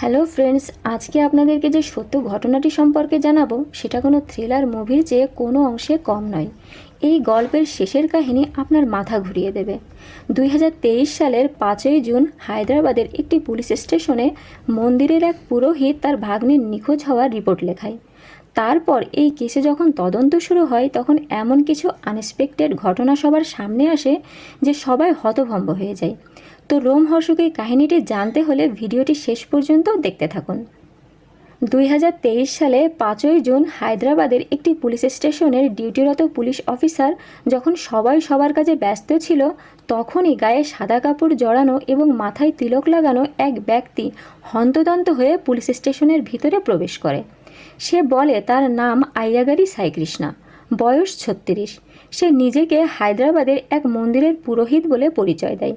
Hello friends, আজকে আপনাদেরকে যে সত্য ঘটনাটি সম্পর্কে জানাব, সেটা কোনো থ্রিলার মুভির চেয়ে কোনো অংশে কম নয়। এই গল্পের শেষের কাহিনী আপনার মাথা ঘুরিয়ে দেবে। দুই হাজার তেইশ সালের পাঁচই জুন হায়দ্রাবাদের একটি পুলিশ স্টেশনে মন্দিরের এক পুরোহিত তার ভাগ্নির নিখোঁজ হওয়ার রিপোর্ট লেখায়। তারপর এই কেসে যখন তদন্ত শুরু হয়, তখন এমন কিছু আনএক্সপেক্টেড ঘটনা সবার সামনে আসে, যে সবাই হতভম্ব হয়ে যায়। তো রোমহর্ষক এই কাহিনীটি জানতে হলে ভিডিওটি শেষ পর্যন্ত দেখতে থাকুন। দুই হাজার তেইশ সালে পাঁচই জুন হায়দ্রাবাদের একটি পুলিশ স্টেশনের ডিউটিরত পুলিশ অফিসার যখন সবাই সবার কাজে ব্যস্ত ছিল, তখনই গায়ে সাদা কাপড় জড়ানো এবং মাথায় তিলক লাগানো এক ব্যক্তি হন্তদন্ত হয়ে পুলিশ স্টেশনের ভিতরে প্রবেশ করে। সে বলে, তার নাম আইয়াগারি সাইকৃষ্ণা, বয়স ছত্রিশ। সে নিজেকে হায়দ্রাবাদের এক মন্দিরের পুরোহিত বলে পরিচয় দেয়।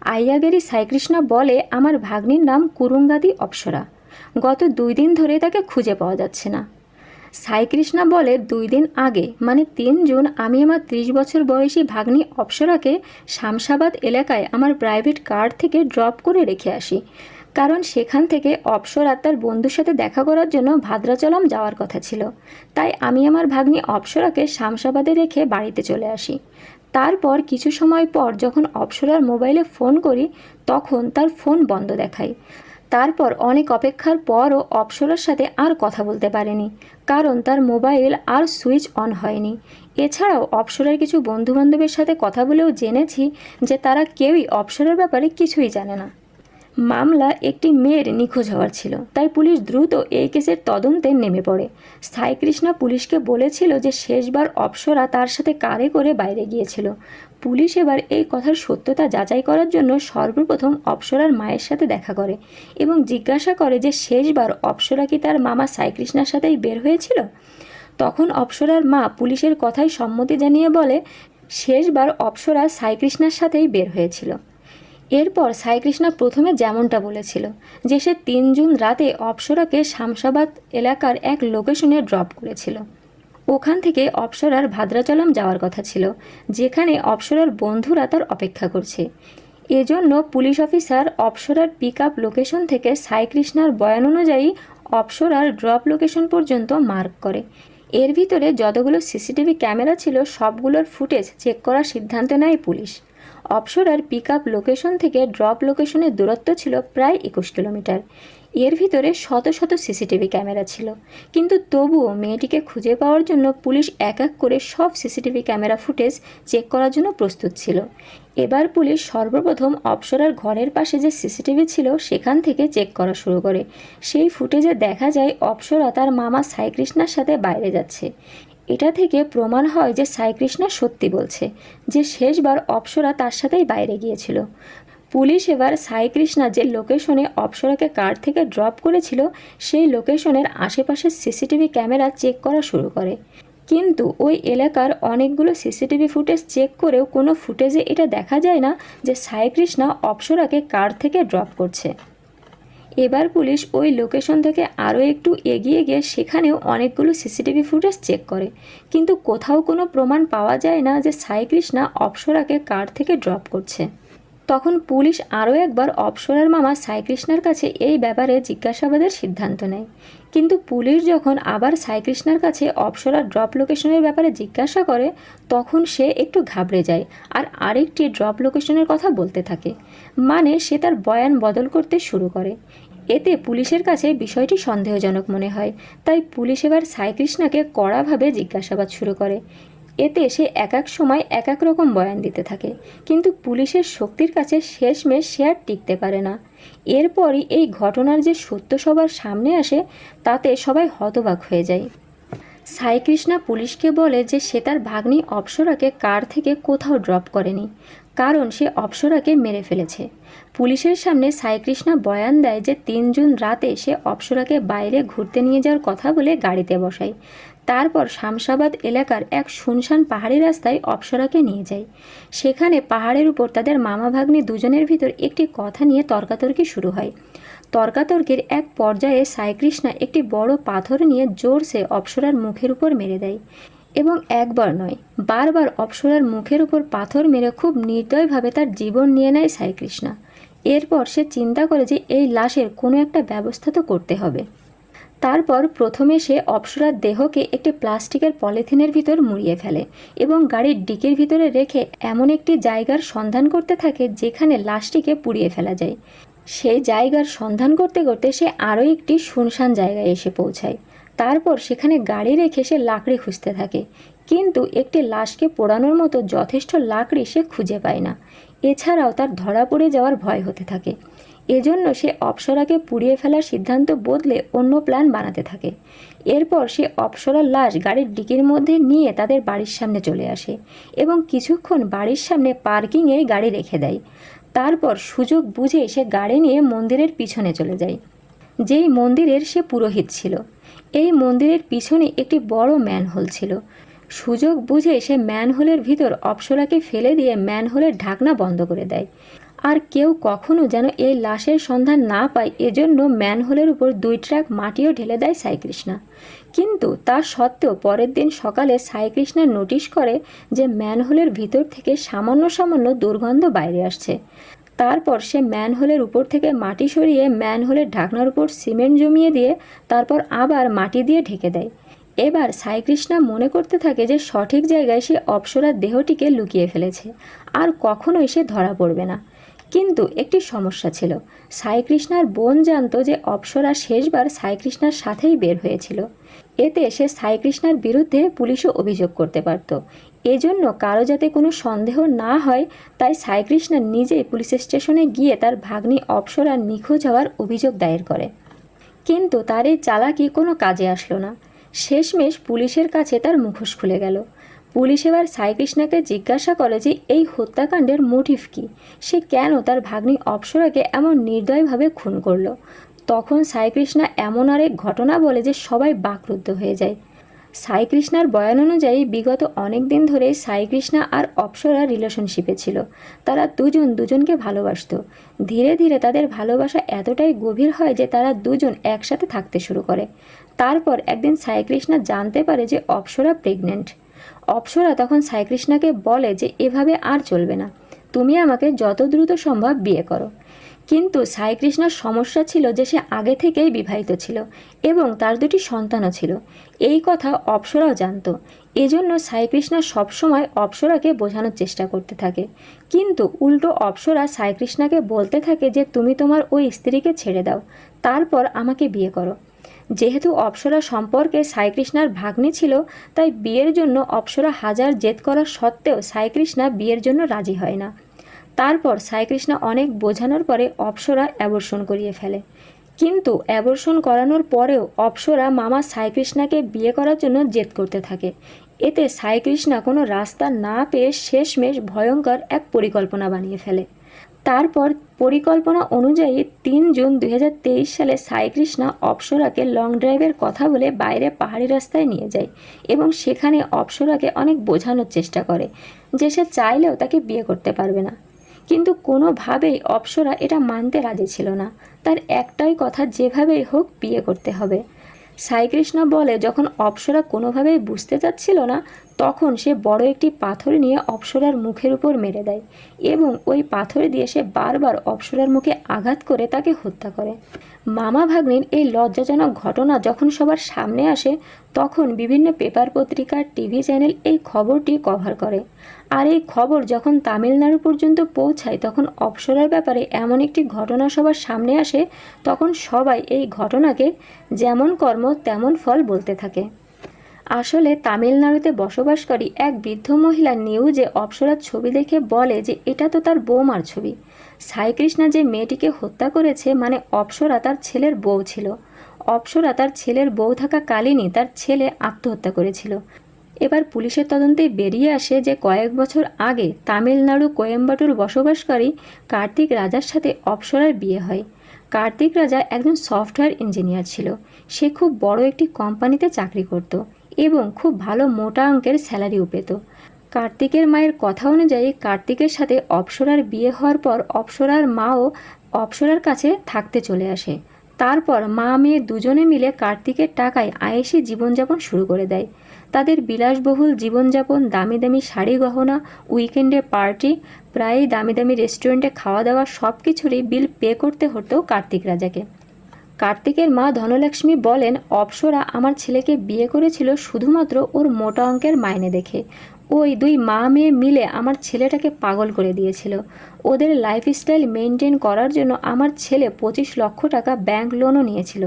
আইয়াগেরি সাইকৃষ্ণা বলে, আমার ভাগ্নির নাম কুরুঙ্গাদি অপ্সরা। গত দুই দিন ধরে তাকে খুঁজে পাওয়া যাচ্ছে না। সাইকৃষ্ণা বলে, দুই দিন আগে মানে তিন জুন, আমি আমার ত্রিশ বছর বয়সী ভাগ্নি অপ্সরাকে শামসাবাদ এলাকায় আমার প্রাইভেট কার থেকে ড্রপ করে রেখে আসি। কারণ সেখান থেকে অপ্সরা তার বন্ধুর সাথে দেখা করার জন্য ভাদ্রাচলম যাওয়ার কথা ছিল। তাই আমি আমার ভাগ্নি অপ্সরাকে শামসাবাদে রেখে বাড়িতে চলে আসি। তারপর কিছু সময় পর যখন অপসরার মোবাইলে ফোন করি, তখন তার ফোন বন্ধ দেখায়। তারপর অনেক অপেক্ষার পরও অপসরার সাথে আর কথা বলতে পারেনি, কারণ তার মোবাইল আর সুইচ অন হয়নি। এছাড়াও অপসরার কিছু বন্ধুবান্ধবের সাথে কথা বলেও জেনেছি যে তারা কেউই অপসরের ব্যাপারে কিছুই জানে না। মামলা একটি মেয়ের নিখোঁজ হওয়ার ছিল। তাই পুলিশ দ্রুত এই কেসের তদন্তে নেমে পড়ে। সাই কৃষ্ণা পুলিশকে বলেছিল যে শেষবার অপ্সরা তার সাথে কারে করে বাইরে গিয়েছিল। পুলিশ এবার এই কথার সত্যতা যাচাই করার জন্য সর্বপ্রথম অপ্সরার মায়ের সাথে দেখা করে এবং জিজ্ঞাসা করে যে শেষবার অপ্সরা কি তার মামা সাই কৃষ্ণার সাথেই বের হয়েছিল? তখন অপ্সরার মা পুলিশের কথায় সম্মতি জানিয়ে বলে, শেষবার অপ্সরা সাই কৃষ্ণার সাথেই বের হয়েছিল। এরপর সাইকৃষ্ণা প্রথমে যেমনটা বলেছিল, যে সে তিন জুন রাতে অপ্সরাকে শামসাবাদ এলাকার এক লোকেশনে ড্রপ করেছিল। ওখান থেকে অপ্সরার ভাদ্রাচলম যাওয়ার কথা ছিল, যেখানে অপ্সরার বন্ধুরা তার অপেক্ষা করছে। এজন্য পুলিশ অফিসার অপ্সরার পিক আপ লোকেশন থেকে সাইকৃষ্ণার বয়ান অনুযায়ী অপ্সরার ড্রপ লোকেশন পর্যন্ত মার্ক করে। এর ভিতরে যতগুলো সিসিটিভি ক্যামেরা ছিল, সবগুলোর ফুটেজ চেক করার সিদ্ধান্ত নেয় পুলিশ। অপসরার পিক আপ লোকেশন থেকে ড্রপ লোকেশনের দূরত্ব ছিল প্রায় একুশ কিলোমিটার। এর ভিতরে শত শত সিসিটিভি ক্যামেরা ছিল। কিন্তু তবুও মেয়েটিকে খুঁজে পাওয়ার জন্য পুলিশ এক এক করে সব সিসিটিভি ক্যামেরা ফুটেজ চেক করার জন্য প্রস্তুত ছিল। এবার পুলিশ সর্বপ্রথম অপসরার ঘরের পাশে যে সিসিটিভি ছিল সেখান থেকে চেক করা শুরু করে। সেই ফুটেজে দেখা যায় অপসরা তার মামা সাইকৃষ্ণার সাথে বাইরে যাচ্ছে। এটা থেকে প্রমাণ হয় যে সাইকৃষ্ণা সত্যি বলছে, যে শেষবার অপ্সরা তার সাথেই বাইরে গিয়েছিল। পুলিশ এবার সাইকৃষ্ণা যে লোকেশনে অপ্সরাকে কার থেকে ড্রপ করেছিল, সেই লোকেশনের আশেপাশের সিসিটিভি ক্যামেরা চেক করা শুরু করে। কিন্তু ওই এলাকার অনেকগুলো সিসিটিভি ফুটেজ চেক করেও কোনো ফুটেজে এটা দেখা যায় না যে সাইকৃষ্ণা অপ্সরাকে কার থেকে ড্রপ করছে। এবার পুলিশ ওই লোকেশন থেকে আরও একটু এগিয়ে গিয়ে সেখানেও অনেকগুলো সিসিটিভি ফুটেজ চেক করে। কিন্তু কোথাও কোনো প্রমাণ পাওয়া যায় না যে সাইকৃষ্ণা অপসরাকে কার থেকে ড্রপ করছে। তখন পুলিশ আরও একবার অপসরার মামা সাইকৃষ্ণার কাছে এই ব্যাপারে জিজ্ঞাসাবাদের সিদ্ধান্ত নেয়। কিন্তু পুলিশ যখন আবার সাইকৃষ্ণার কাছে অপসরা ড্রপ লোকেশনের ব্যাপারে জিজ্ঞাসা করে, তখন সে একটু ঘাবড়ে যায় আর আরেকটি ড্রপ লোকেশনের কথা বলতে থাকে। মানে সে তার বয়ান বদল করতে শুরু করে। এতে পুলিশের কাছে বিষয়টি সন্দেহজনক মনে হয়, তাই পুলিশ এবার সাইকৃষ্ণাকে কড়াভাবে জিজ্ঞাসাবাদ শুরু করে। এতে সে এক এক সময় এক এক রকম বয়ান দিতে থাকে। কিন্তু পুলিশের শক্তির কাছে শেষমেশ সে আর টিকতে পারে না। এরপরই এই ঘটনার যে সত্য সবার সামনে আসে, তাতে সবাই হতবাক হয়ে যায়। সাইকৃষ্ণা পুলিশকে বলে যে সে তার ভাগ্নি অপ্সরাকে কার থেকে কোথাও ড্রপ করেনি, কারণ সে অপ্সরাকে মেরে ফেলেছে। পুলিশের সামনে সাইকৃষ্ণা বয়ান দেয় যে তিন জুন রাতে সে অপ্সরাকে বাইরে ঘুরতে নিয়ে যাওয়ার কথা বলে গাড়িতে বসায়। তারপর শামসাবাদ এলাকার এক শুনশান পাহাড়ি রাস্তায় অপ্সরাকে নিয়ে যায়। সেখানে পাহাড়ের উপর তাদের মামা ভাগ্নি দুজনের ভিতর একটি কথা নিয়ে তর্কাতর্কি শুরু হয়। তর্কাতর্কির এক পর্যায়ে সাইকৃষ্ণা একটি বড় পাথর নিয়ে জোরসে অপ্সরার মুখের উপর মেরে দেয় এবং একবার নয়, বারবার অপ্সরার মুখের উপর পাথর মেরে খুব নির্দয়ভাবে তার জীবন নিয়ে নেয় সাইকৃষ্ণা। এরপর সে চিন্তা করে যে এই লাশের কোনো একটা ব্যবস্থা তো করতে হবে। তারপর প্রথমে সে অপ্সরার দেহকে একটি প্লাস্টিকের পলিথিনের ভিতর মুড়িয়ে ফেলে এবং গাড়ির ডিকির ভিতরে রেখে এমন একটি জায়গার সন্ধান করতে থাকে যেখানে লাশটিকে পুড়িয়ে ফেলা যায়। সেই জায়গার সন্ধান করতে করতে সে আরও একটি শুনশান জায়গায় এসে পৌঁছায়। তারপর সেখানে গাড়ি রেখে সে লাকড়ি খুঁজতে থাকে। কিন্তু একটি লাশকে পোড়ানোর মতো যথেষ্ট লাকড়ি সে খুঁজে পায় না। এছাড়াও তার ধরা পড়ে যাওয়ার ভয় হতে থাকে। এজন্য সে অপ্সরাকে পুড়িয়ে ফেলার সিদ্ধান্ত বদলে অন্য প্ল্যান বানাতে থাকে। এরপর সে অপ্সরার লাশ গাড়ির ডিকির মধ্যে নিয়ে তাদের বাড়ির সামনে চলে আসে এবং কিছুক্ষণ বাড়ির সামনে পার্কিংয়ে গাড়ি রেখে দেয়। তারপর সুযোগ বুঝে সে গাড়ি নিয়ে মন্দিরের পিছনে চলে যায়, যেই মন্দিরের সে পুরোহিত ছিল। এই মন্দিরের পিছনে একটি বড় ম্যানহোল ছিল। সুযোগ বুঝে সে ম্যানহোলের ভিতর অপ্সরাকে ফেলে দিয়ে ম্যানহোলের ঢাকনা বন্ধ করে দেয়। আর কেউ কখনো যেন এই লাশের সন্ধান না পায়, এজন্য ম্যানহোলের উপর দুই ট্রাক মাটিও ঢেলে দেয় সাইকৃষ্ণা। কিন্তু তা সত্ত্বেও পরের দিন সকালে সাইকৃষ্ণা নোটিশ করে যে ম্যানহোলের ভিতর থেকে সামান্য সামান্য দুর্গন্ধ বাইরে আসছে। তারপর সে ম্যানহোলের উপর থেকে মাটি সরিয়ে ম্যানহোলের ঢাকনার উপর সিমেন্ট জমিয়ে দিয়ে তারপর আবার মাটি দিয়ে ঢেকে দেয়। এবার সাইকৃষ্ণা মনে করতে থাকে যে সঠিক জায়গায় সে অপ্সরার দেহটিকে লুকিয়ে ফেলেছে, আর কখনোই সে ধরা পড়বে না। কিন্তু একটি সমস্যা ছিল। সাইকৃষ্ণার বোন জানত যে অপ্সরা শেষবার সাইকৃষ্ণার সাথেই বের হয়েছিল। এতে সে সাইকৃষ্ণার বিরুদ্ধে পুলিশও অভিযোগ করতে পারত। এজন্য কারও যাতে কোনো সন্দেহ না হয়, তাই সাইকৃষ্ণা নিজেই পুলিশ স্টেশনে গিয়ে তার ভাগ্নি অপ্সরার নিখোঁজ হওয়ার অভিযোগ দায়ের করে। কিন্তু তার এই চালাকি কোনো কাজে আসলো না। শেষমেশ পুলিশের কাছে তার মুখোশ খুলে গেল। পুলিশ এবার সাইকৃষ্ণাকে জিজ্ঞাসা করে যে এই হত্যাকাণ্ডের মোটিভ কী? সে কেন তার ভাগ্নি অপ্সরাকে এমন নির্দয়ভাবে খুন করল? তখন সাইকৃষ্ণা এমন আরেক ঘটনা বলে যে সবাই বাকরুদ্ধ হয়ে যায়। সাইকৃষ্ণার বয়ান অনুযায়ী বিগত অনেক দিন ধরে সাইকৃষ্ণা আর অপ্সরা রিলেশনশিপে ছিল। তারা দুজন দুজনকে ভালোবাসত। ধীরে ধীরে তাদের ভালোবাসা এতটাই গভীর হয় যে তারা দুজন একসাথে থাকতে শুরু করে। তারপর একদিন সাইকৃষ্ণা জানতে পারে যে অপ্সরা প্রেগনেন্ট অপ্সরা তখন সাইকৃষ্ণাকে বলে যে এভাবে আর চলবে না। তুমি আমাকে যত দ্রুত সম্ভব বিয়ে করো। কিন্তু সাইকৃষ্ণার সমস্যা ছিল যে সে আগে থেকেই বিবাহিত ছিল এবং তার দুটি সন্তানও ছিল। এই কথা অপ্সরাও জানত। এজন্য সাইকৃষ্ণা সবসময় অপ্সরাকে বোঝানোর চেষ্টা করতে থাকে। কিন্তু উল্টো অপ্সরা সাইকৃষ্ণাকে বলতে থাকে যে তুমি তোমার ওই স্ত্রীকে ছেড়ে দাও, তারপর আমাকে বিয়ে করো। যেহেতু অপ্সরা সম্পর্কে সাইকৃষ্ণার ভাগ্নি ছিল, তাই বিয়ের জন্য অপ্সরা হাজার জেদ করার সত্ত্বেও সাইকৃষ্ণা বিয়ের জন্য রাজি হয় না। তারপর সাইকৃষ্ণা অনেক বোঝানোর পরে অপ্সরা অ্যাবর্ষণ করিয়ে ফেলে। কিন্তু অ্যাবর্ষণ করানোর পরেও অপ্সরা মামা সাইকৃষ্ণাকে বিয়ে করার জন্য জেদ করতে থাকে। এতে সাইকৃষ্ণা কোনো রাস্তা না পেয়ে শেষমেশ ভয়ঙ্কর এক পরিকল্পনা বানিয়ে ফেলে। তারপর পরিকল্পনা অনুযায়ী তিন জুন দু হাজার তেইশ সালে সাইকৃষ্ণা অপ্সরাকে লং ড্রাইভের কথা বলে বাইরে পাহাড়ি রাস্তায় নিয়ে যায় এবং সেখানে অপ্সরাকে অনেক বোঝানোর চেষ্টা করে যে সে চাইলেও তাকে বিয়ে করতে পারবে না। কিন্তু কোনোভাবেই অপ্সরা এটা মানতে রাজি ছিল না। তার একটাই কথা, যেভাবেই হোক বিয়ে করতে হবে। সাইকৃষ্ণা বলে, যখন অপ্সরা কোনোভাবেই বুঝতে চাচ্ছিল না তখন সে বড় একটি পাথর নিয়ে অপ্সরার মুখের উপর মেরে দেয় এবং ওই পাথর দিয়ে সে বারবার অপ্সরার মুখে আঘাত করে তাকে হত্যা করে। মামা ভাগ্নির এই লজ্জাজনক ঘটনা যখন সবার সামনে আসে, তখন বিভিন্ন পেপার পত্রিকা, টিভি চ্যানেল এই খবরটি কভার করে। আর এই খবর যখন তামিলনাড়ু পর্যন্ত পৌঁছায়, তখন অপসরার ব্যাপারে এমন একটি ঘটনা সবার সামনে আসে, তখন সবাই এই ঘটনাকে যেমন কর্ম, তেমন ফল বলতে থাকে। আসলে তামিলনাড়ুতে বসবাসকারী এক বৃদ্ধ মহিলা নিউজে অপসরার ছবি দেখে বলে যে এটা তো তার বৌমার ছবি। সাইকৃষ্ণা যে মেয়েটিকে হত্যা করেছে মানে অপসরা তার ছেলের বউ ছিল। অপসরা তার ছেলের বউ থাকা কালীনই তার ছেলে আত্মহত্যা করেছিল। এবার পুলিশের তদন্তে বেরিয়ে আসে যে কয়েক বছর আগে তামিলনাড়ু কোয়েম্বাটুর বসবাসকারী কার্তিক রাজার সাথে অপসরার বিয়ে হয়। কার্তিক রাজা একজন সফটওয়্যার ইঞ্জিনিয়ার ছিল। সে খুব বড় একটি কোম্পানিতে চাকরি করত। এবং খুব ভালো মোটা অঙ্কের স্যালারিও পেত। কার্তিকের মায়ের কথা অনুযায়ী কার্তিকের সাথে অপসরার বিয়ে হওয়ার পর অপসরার মাও অপসরার কাছে থাকতে চলে আসে। তারপর মা মেয়ে দুজনে মিলে কার্তিকের টাকায় আয়েসি জীবনযাপন শুরু করে দেয়। তাদের বিলাসবহুল জীবনযাপন দামি দামি শাড়ি গহনা, উইকেন্ডে পার্টি, প্রায়ই দামি দামি রেস্টুরেন্টে খাওয়া দাওয়া সব কিছুরই বিল পে করতে হতো কার্তিক রাজাকে। কার্তিকের মা ধনলক্ষ্মী বলেন, অপসরা আমার ছেলেকে বিয়ে করেছিল শুধুমাত্র ওর মোটা অঙ্কের মাইনে দেখে। ওই দুই মা মেয়ে মিলে আমার ছেলেটাকে পাগল করে দিয়েছিল। ওদের লাইফস্টাইল মেনটেন করার জন্য আমার ছেলে পঁচিশ লক্ষ টাকা ব্যাংক লোনও নিয়েছিল।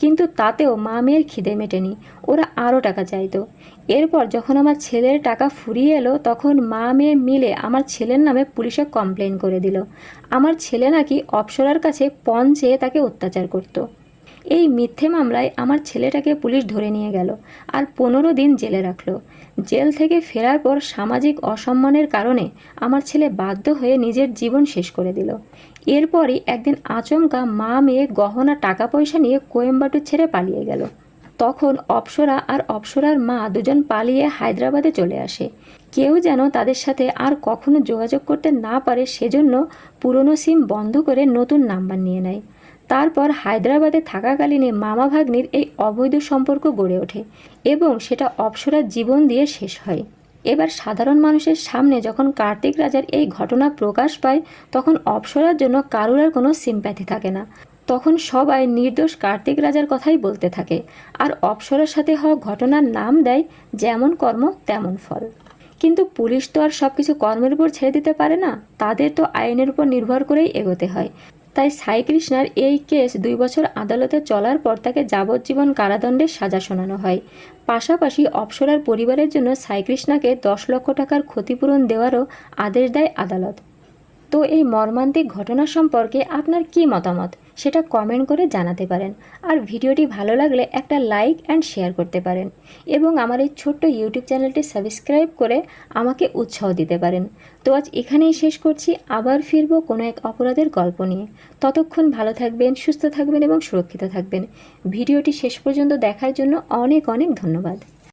কিন্তু তাতেও মা মেয়ের খিদে মেটেনি, ওরা আরও টাকা চাইতো। এরপর যখন আমার ছেলের টাকা ফুরিয়ে এলো, তখন মা মেয়ে মিলে আমার ছেলের নামে পুলিশে কমপ্লেন করে দিল। আমার ছেলে নাকি অপসরার কাছে পণ চেয়ে তাকে অত্যাচার করতো। এই মিথ্যে মামলায় আমার ছেলেটাকে পুলিশ ধরে নিয়ে গেল আর পনেরো দিন জেলে রাখল। জেল থেকে ফেরার পর সামাজিক অসম্মানের কারণে আমার ছেলে বাধ্য হয়ে নিজের জীবন শেষ করে দিল। এরপরই একদিন আচমকা মা মেয়ে গহনা টাকা পয়সা নিয়ে কোয়েম্বাটুর ছেড়ে পালিয়ে গেল। তখন অপসরা আর অপসরার মা দুজন পালিয়ে হায়দ্রাবাদে চলে আসে। কেউ যেন তাদের সাথে আর কখনো যোগাযোগ করতে না পারে সেজন্য পুরনো সিম বন্ধ করে নতুন নাম্বার নিয়ে নেয়। তারপর হায়দ্রাবাদে থাকাকালীনে মামা ভাগ্নির এই অবৈধ সম্পর্ক গড়ে ওঠে এবং সেটা অপসরার জীবন দিয়ে শেষ হয়। এবার সাধারণ মানুষের সামনে যখন কার্তিক রাজার এই ঘটনা প্রকাশ পায়, তখন অপসরার জন্য কারুর আর কোনো সিম্প্যাথি থাকে না। তখন সবাই নির্দোষ কার্তিক রাজার কথাই বলতে থাকে আর অপসরার সাথে হওয়া ঘটনার নাম দেয়, যেমন কর্ম তেমন ফল। কিন্তু পুলিশ তো আর সব কিছু কর্মের উপর ছেড়ে দিতে পারে না, তাদের তো আইনের উপর নির্ভর করেই এগোতে হয়। তাই সাই কৃষ্ণার এই কেস দুই বছর আদালতে চলার পর তাকে যাবজ্জীবন কারাদণ্ডের সাজা শোনানো হয়। পাশাপাশি অপসরার পরিবারের জন্য সাই কৃষ্ণাকে দশ লক্ষ টাকার ক্ষতিপূরণ দেওয়ারও আদেশ দেয় আদালত। তো এই মর্মান্তিক ঘটনা সম্পর্কে আপনার কি মতামত? সেটা কমেন্ট করে জানাতে পারেন। আর ভিডিওটি ভালো লাগলে একটা লাইক অ্যান্ড শেয়ার করতে পারেন। এবং আমার এই ছোট্ট ইউটিউব চ্যানেলটি সাবস্ক্রাইব করে আমাকে উৎসাহ দিতে পারেন। তো আজ এখানেই শেষ করছি। আবার ফিরবো কোনো এক অপরাধের গল্প নিয়ে। ততক্ষণ ভালো থাকবেন, সুস্থ থাকবেন এবং সুরক্ষিত থাকবেন। ভিডিওটি শেষ পর্যন্ত দেখার জন্য অনেক অনেক ধন্যবাদ।